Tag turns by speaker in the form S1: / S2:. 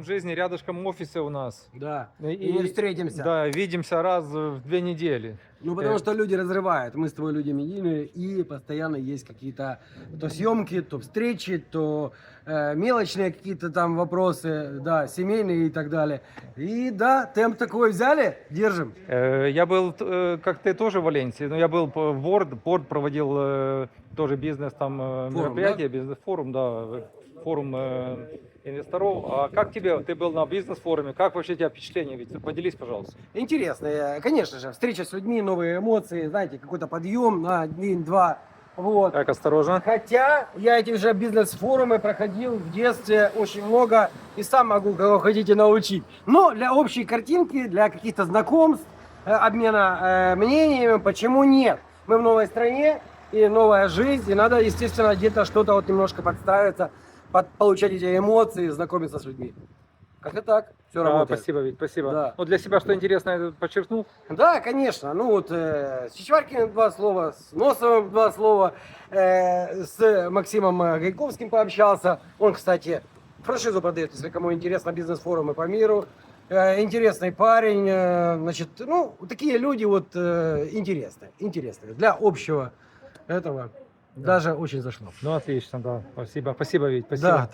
S1: В жизни рядышком офисы у нас.
S2: Да.
S1: И,
S2: И встретимся.
S1: Да, видимся раз в две недели.
S2: Ну, потому
S1: Э.
S2: что люди разрывают. Мы с тобой люди медийные, и постоянно есть какие-то то съемки, то встречи, то э, мелочные какие-то там вопросы, да, семейные и так далее. И да, темп такой взяли, держим.
S1: Э, Я был, э, как ты, тоже в Валенсии, но я был в Борд, Борд проводил э, тоже бизнес, там э,
S2: Форум,
S1: мероприятие, бизнес-форум, да, форум э, инвесторов. А как тебе, ты был на бизнес-форуме, как вообще у тебя впечатление, ведь поделись, пожалуйста.
S2: Интересно, э, конечно же, встреча с людьми, новые эмоции, знаете, какой-то подъем на день-два. Вот.
S1: Так, осторожно.
S2: Хотя я эти же бизнес-форумы проходил в детстве очень много и сам могу кого хотите научить. Но для общей картинки, для каких-то знакомств, э, обмена мнениями, почему нет? Мы в новой стране и новая жизнь, и надо, естественно, где-то что-то вот немножко подстраиваться, под- получать эти эмоции, знакомиться с людьми. Как-то так, все
S1: А,
S2: работает.
S1: спасибо, Вить, спасибо.
S2: Да.
S1: Ну, для себя что интересно это подчеркнул?
S2: Да, конечно. Ну вот э, с Чичваркиным два слова, с Носовым два слова, э, с Максимом э, Гайковским пообщался. Он, кстати, франшизу продает, если кому интересно, бизнес-форумы по миру. Э, интересный парень, э, значит, ну, такие люди вот э, интересные, интересные. Для общего этого даже очень зашло.
S1: Ну, отлично, да. Спасибо, спасибо, Вить, спасибо.
S2: Да, так